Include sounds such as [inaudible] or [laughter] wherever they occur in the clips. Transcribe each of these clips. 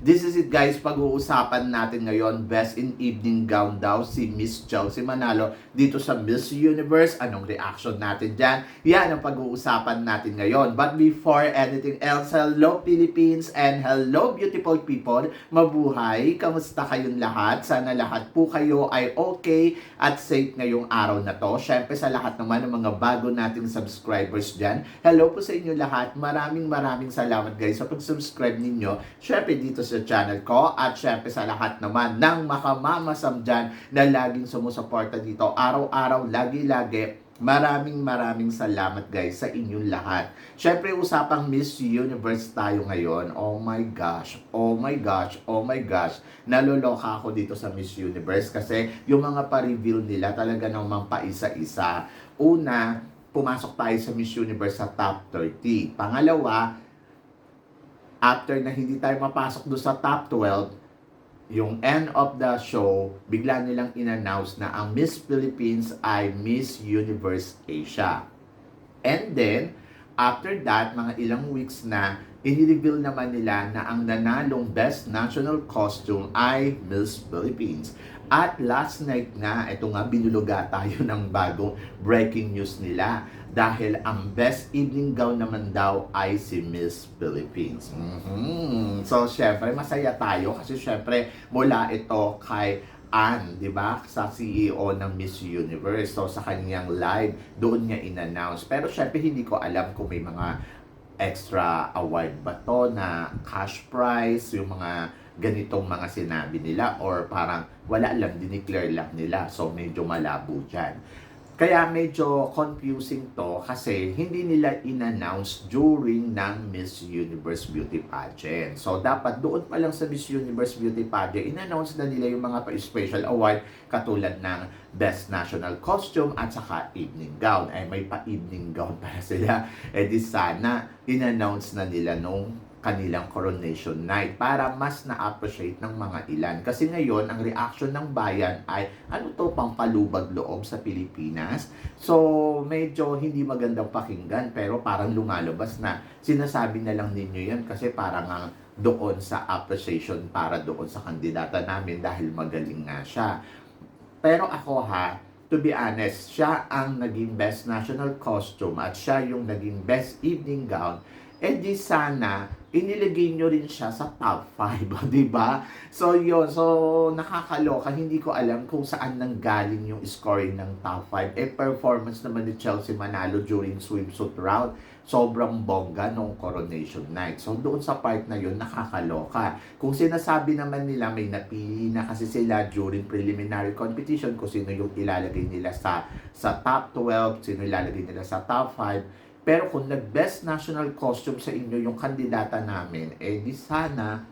This is it guys, pag-uusapan natin ngayon, best in evening gown daw si Miss Chelsea Manalo dito sa Miss Universe. Anong reaction natin dyan? Yan ang pag-uusapan natin ngayon. But before anything else, hello Philippines and hello beautiful people! Mabuhay! Kamusta kayong lahat? Sana lahat po kayo ay okay at safe ngayong araw na to. Syempre sa lahat naman ng mga bago nating subscribers dyan. Hello po sa inyo lahat. Maraming maraming salamat guys sa pag-subscribe ninyo. Syempre dito sa channel ko at syempre sa lahat naman ng makamamasam dyan na laging sumusuporta dito. Araw-araw, lagi-lagi. Maraming maraming salamat guys sa inyong lahat. Syempre usapang Miss Universe tayo ngayon. Oh my gosh, oh my gosh, oh my gosh. Naloloka ako dito sa Miss Universe kasi yung mga pa-reveal nila talaga namang paisa-isa. Una, pumasok tayo sa Miss Universe sa top 30. Pangalawa, after na hindi tayo mapasok doon sa top 12, yung end of the show, bigla nilang in-announce na ang Miss Philippines ay Miss Universe Asia. And then, after that, mga ilang weeks na, in-reveal naman nila na ang nanalong Best National Costume ay Miss Philippines. At last night nga, ito nga, binuluga tayo [laughs] ng bagong breaking news nila dahil ang best evening gown naman daw ay si Miss Philippines. Mhm. So, syempre, masaya tayo kasi syempre, mula ito kay Ann, di ba? Sa CEO ng Miss Universe. So, sa kanyang live, doon niya in-announce. Pero syempre, hindi ko alam kung may mga extra award ba to na cash prize, yung mga ganitong mga sinabi nila or parang wala lang, dineclare lang nila. So, medyo malabo dyan. Kaya medyo confusing to kasi hindi nila in-announce during ng Miss Universe Beauty Pageant. So dapat doon pa lang sa Miss Universe Beauty Pageant, in-announce na nila yung mga pa-special award katulad ng Best National Costume at saka Evening Gown. Ay may pa-evening gown [laughs] para sila. Eh di sana in-announce na nila nung kanilang coronation night para mas na-appreciate ng mga ilan. Kasi ngayon, ang reaction ng bayan ay ano to pang palubag loob sa Pilipinas. So, medyo hindi magandang pakinggan pero parang lumalabas na sinasabi na lang ninyo yan kasi parang nga doon sa appreciation para doon sa kandidata namin dahil magaling nga siya. Pero ako ha, to be honest, siya ang naging best national costume at siya yung naging best evening gown. Eh di sana, inilagay nyo rin siya sa top 5, [laughs] di ba? So yun, so nakakaloka, hindi ko alam kung saan nanggaling yung scoring ng top 5. Eh performance naman ni Chelsea Manalo during swimsuit round, sobrang bongga nung coronation night. So doon sa part na yun, nakakaloka. Kung sinasabi naman nila may napili na kasi sila during preliminary competition kung sino yung ilalagay nila sa sa top 12, sino ilalagay nila sa top 5, pero kung nag-best national costume sa inyo yung kandidata namin, eh di sana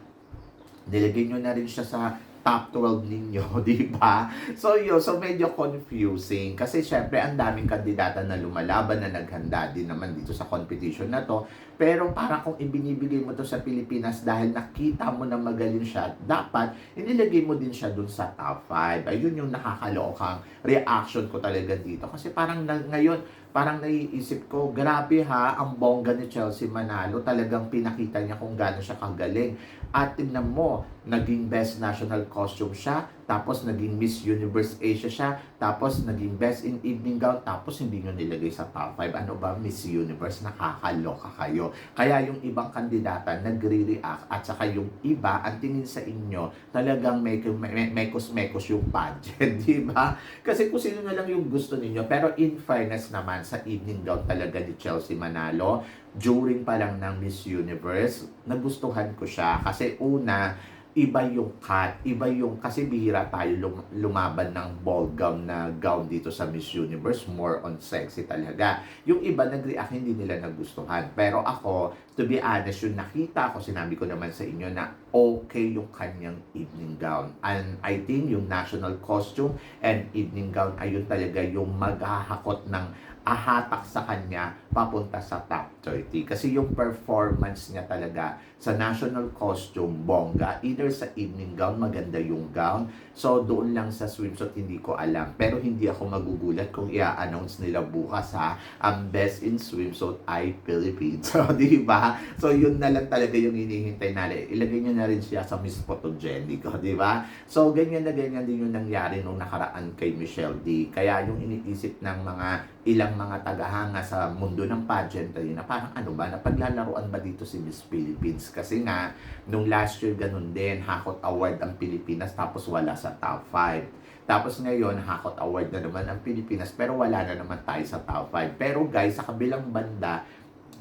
nilagay nyo na rin siya sa top 12 ninyo, [laughs] di ba? So yun, so medyo confusing. Kasi syempre, ang daming kandidata na lumalaban na naghanda din naman dito sa competition na to. Pero parang kung ibinibigay mo to sa Pilipinas dahil nakita mo na magaling siya, dapat inilagay mo din siya dun sa top 5. Ayun yung nakakalokang reaction ko talaga dito. Kasi parang ngayon, parang naiisip ko, grabe ha, ang bongga ni Chelsea Manalo. Talagang pinakita niya kung gaano siya kagaling. At tingnan mo, naging best national costume siya, tapos naging Miss Universe Asia siya, tapos naging best in evening gown, tapos hindi nyo nilagay sa top 5. Ano ba, Miss Universe? Nakakaloka kayo. Kaya yung ibang kandidata nagre-react at saka yung iba, ang tingin sa inyo, talagang may, may, mekos-mekos yung pageant, [laughs] di ba? Kasi kung sino na lang yung gusto ninyo. Pero in fairness naman, sa evening gown talaga ni Chelsea Manalo, during pa lang ng Miss Universe, nagustuhan ko siya. Kasi una, iba yung cut, iba yung, kasi bihira tayo lum- lumaban ng ball gown na gown dito sa Miss Universe, more on sexy talaga. Yung iba nag-react, hindi nila nagustuhan. Pero ako, to be honest, yung nakita ko, sinabi ko naman sa inyo na okay yung kanyang evening gown. And I think yung national costume and evening gown, ayun talaga yung maghahakot ng ahatak sa kanya papunta sa top 30. Kasi yung performance niya talaga sa national costume, bongga, either sa evening gown, maganda yung gown. So, doon lang sa swimsuit, hindi ko alam. Pero hindi ako magugulat kung i-announce nila bukas ha, ang best in swimsuit ay Philippines. [laughs] So, di ba? So, yun na lang talaga yung hinihintay natin. Ilagay nyo na rin siya sa Miss Photogenic, [laughs] di ba? So, ganyan na ganyan din yung nangyari nung nakaraan kay Michelle D. Kaya yung iniisip ng mga ilang mga tagahanga sa mundo ng pageantry na parang ano ba, napaglalaroan ba dito si Miss Philippines? Kasi nga, nung last year ganun din, Hakot Award ang Pilipinas tapos wala sa top 5. Tapos ngayon, Hakot Award na naman ang Pilipinas pero wala na naman tayo sa top 5. Pero guys, sa kabilang banda,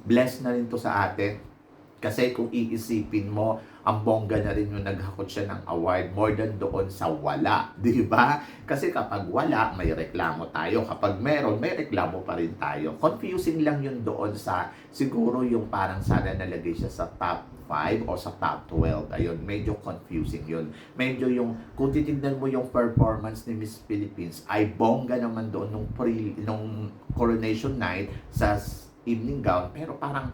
blessed na rin to sa atin. Kasi kung iisipin mo, ang bongga na rin yung naghakot siya ng award more than doon sa wala. [laughs] Di ba? Kasi kapag wala, may reklamo tayo. Kapag meron, may reklamo pa rin tayo. Confusing lang yun doon sa siguro yung parang sana nalagay siya sa top 5 o sa top 12. Ayun, medyo confusing yun. Medyo yung, kung titignan mo yung performance ni Miss Philippines, ay bongga naman doon nung, pre, nung coronation night sa evening gown. Pero parang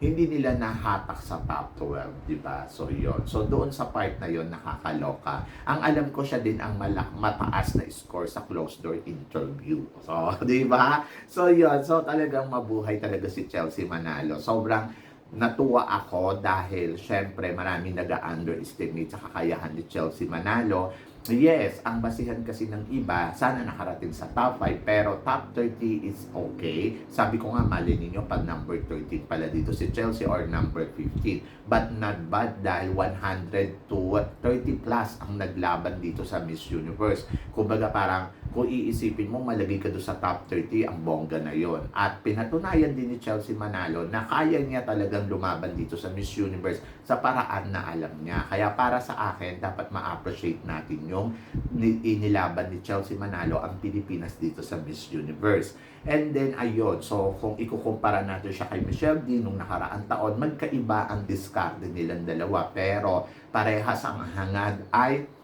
hindi nila nahatak sa top 12, di ba? So, yon So, doon sa part na yon nakakaloka. Ang alam ko siya din ang malak mataas na score sa closed door interview. So, [laughs] di ba? So, yon So, talagang mabuhay talaga si Chelsea Manalo. Sobrang natuwa ako dahil syempre marami nag-underestimate sa kakayahan ni Chelsea Manalo. Yes, ang basihan kasi ng iba, sana nakarating sa top 5, pero top 30 is okay. Sabi ko nga, mali ninyo pag number 13 pala dito si Chelsea or number 15. But not bad dahil 100 to 30 plus ang naglaban dito sa Miss Universe. Kumbaga parang kung iisipin mo, malagay ka doon sa top 30, ang bongga na yon. At pinatunayan din ni Chelsea Manalo na kaya niya talagang lumaban dito sa Miss Universe sa paraan na alam niya. Kaya para sa akin, dapat ma-appreciate natin yung ni- inilaban ni Chelsea Manalo ang Pilipinas dito sa Miss Universe. And then, ayun, so kung ikukumpara natin siya kay Michelle D nung nakaraang taon, magkaiba ang diskarte nilang dalawa. Pero parehas ang hangad ay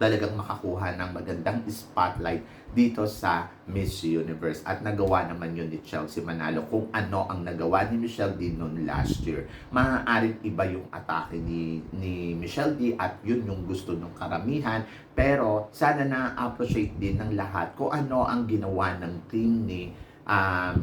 talagang makakuha ng magandang spotlight dito sa Miss Universe. At nagawa naman yun ni Chelsea Manalo kung ano ang nagawa ni Michelle D noon last year. Maaaring iba yung atake ni, ni Michelle D at yun yung gusto ng karamihan. Pero sana na-appreciate din ng lahat kung ano ang ginawa ng team ni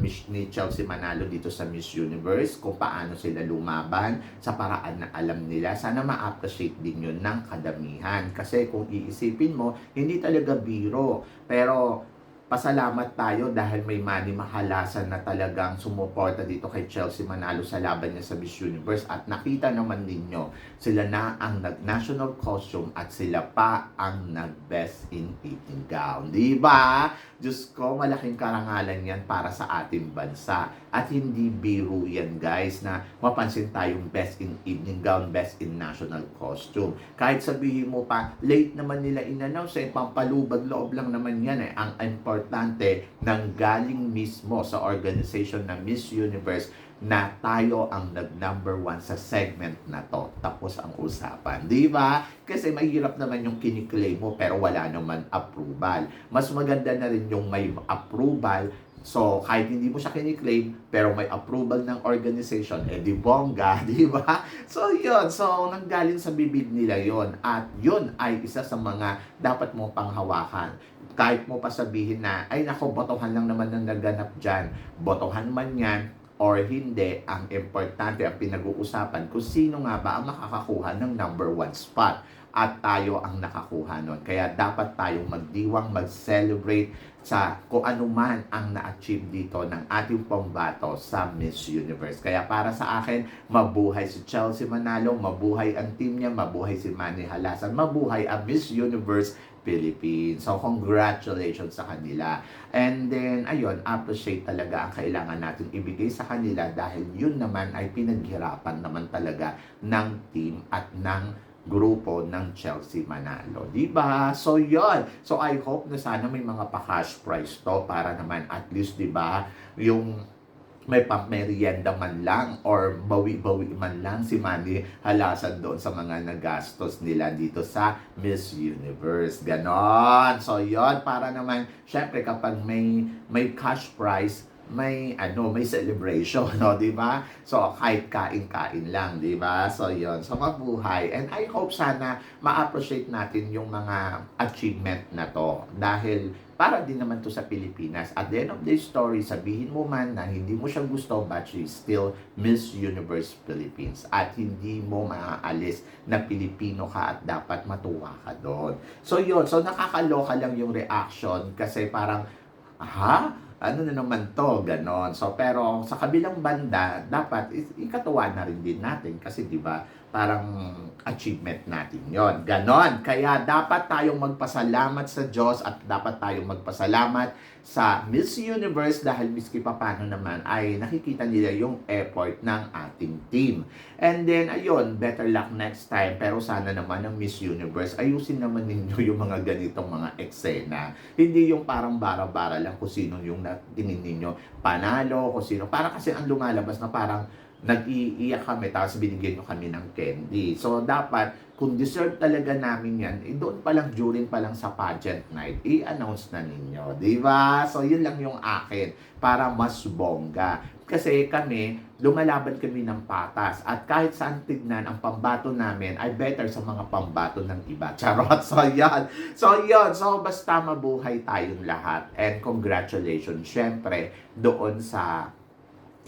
Miss ni Chelsea Manalo dito sa Miss Universe, kung paano sila lumaban sa paraan na alam nila. Sana ma-appreciate din yun ng kadamihan. Kasi kung iisipin mo, hindi talaga biro. Pero pasalamat tayo dahil may Manny Mahalasan na talagang sumuporta dito kay Chelsea Manalo sa laban niya sa Miss Universe at nakita naman ninyo sila na ang nag-national costume at sila pa ang nag-best in evening gown. Di ba? Diyos ko, malaking karangalan yan para sa ating bansa. At hindi biro yan guys na mapansin tayong best in evening gown, best in national costume. Kahit sabihin mo pa, late naman nila in-announce eh, pampalubag loob lang naman yan eh. Ang importante, nang galing mismo sa organization na Miss Universe na tayo ang nag-number one sa segment na to. Tapos ang usapan. Di ba? Kasi mahirap naman yung kiniklaim mo pero wala naman approval. Mas maganda na rin yung may approval So, kahit hindi mo siya kiniklaim, pero may approval ng organization, eh di bongga, [laughs] di ba? So, yun. So, nanggaling sa bibig nila yon At yun ay isa sa mga dapat mo panghawakan. Kahit mo pa sabihin na, ay nako, botohan lang naman ang naganap dyan. Botohan man yan, or hindi, ang importante, ang pinag-uusapan, kung sino nga ba ang makakakuha ng number one spot at tayo ang nakakuha nun. Kaya dapat tayong magdiwang, mag-celebrate sa kung ano man ang na-achieve dito ng ating pambato sa Miss Universe. Kaya para sa akin, mabuhay si Chelsea Manalo, mabuhay ang team niya, mabuhay si Manny Halasan, mabuhay ang Miss Universe Philippines. So, congratulations sa kanila. And then, ayun, appreciate talaga ang kailangan natin ibigay sa kanila dahil yun naman ay pinaghirapan naman talaga ng team at ng grupo ng Chelsea Manalo. Di ba? So, yon So, I hope na sana may mga pa-cash prize to para naman at least, di ba, yung may pamerienda man lang or bawi-bawi man lang si Manny halasan doon sa mga nagastos nila dito sa Miss Universe. Ganon. So, yon para naman, syempre kapag may, may cash prize, may ano, may celebration, [laughs] no, 'di ba? So kahit kain-kain lang, 'di ba? So 'yon. So mabuhay. And I hope sana ma-appreciate natin yung mga achievement na to dahil para din naman to sa Pilipinas. At the end of the story, sabihin mo man na hindi mo siya gusto but she is still Miss Universe Philippines at hindi mo maaalis na Pilipino ka at dapat matuwa ka doon. So yun, so nakakaloka lang yung reaction kasi parang, ha? Ano na naman to? Ganon. So pero sa kabilang banda, dapat ikatuwa na rin din natin kasi di ba parang achievement natin yon Ganon. Kaya dapat tayong magpasalamat sa Diyos at dapat tayong magpasalamat sa Miss Universe dahil miski pa paano naman ay nakikita nila yung effort ng ating team. And then, ayun, better luck next time. Pero sana naman ng Miss Universe, ayusin naman ninyo [laughs] yung mga ganitong mga eksena. Hindi yung parang bara-bara lang kung sino yung natingin ninyo panalo, kung sino. Para kasi ang lumalabas na parang nag-iiyak kami tapos binigyan nyo kami ng candy. So, dapat, kung deserve talaga namin yan, eh, doon pa lang, during pa lang sa pageant night, i-announce na ninyo. Ba? So, yun lang yung akin para mas bongga. Kasi kami, lumalaban kami ng patas. At kahit saan tignan, ang pambato namin ay better sa mga pambato ng iba. [laughs] Charot! So, yan. So, yun. So, basta mabuhay tayong lahat. And congratulations, syempre, doon sa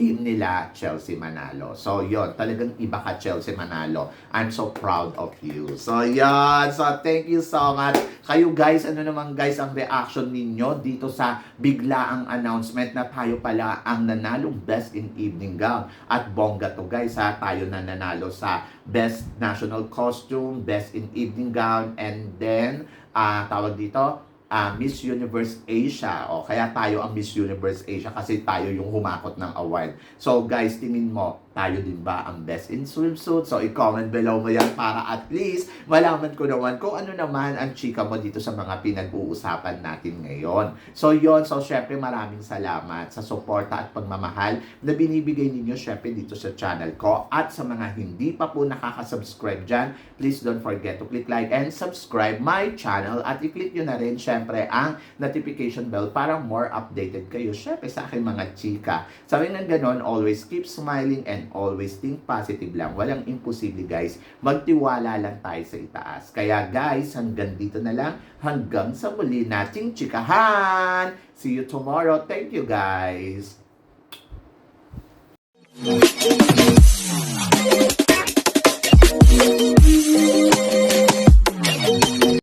team nila Chelsea Manalo. So, yon talagang iba ka Chelsea Manalo. I'm so proud of you. So, yon So, thank you so much. Kayo guys, ano naman guys ang reaction ninyo dito sa biglaang announcement na tayo pala ang nanalong Best in Evening Gown. At bongga to guys ha, tayo na nanalo sa Best National Costume, Best in Evening Gown, and then, ah tawag dito, ah, Miss Universe Asia. O kaya tayo ang Miss Universe Asia kasi tayo yung humakot ng award. So guys, tingin mo, tayo din ba ang best in swimsuit? So i-comment below mo yan para at least malaman ko naman kung ano naman ang chika mo dito sa mga pinag-uusapan natin ngayon. So yon so syempre maraming salamat sa suporta at pagmamahal na binibigay ninyo syempre dito sa channel ko. At sa mga hindi pa po nakaka-subscribe dyan, please don't forget to click like and subscribe my channel at i-click nyo na rin syempre ang notification bell para more updated kayo syempre sa aking mga chika. Sabi ng ganon, always keep smiling and always think positive lang. Walang imposible guys. Magtiwala lang tayo sa itaas. Kaya guys, hanggang dito na lang. Hanggang sa muli nating chikahan. See you tomorrow. Thank you guys.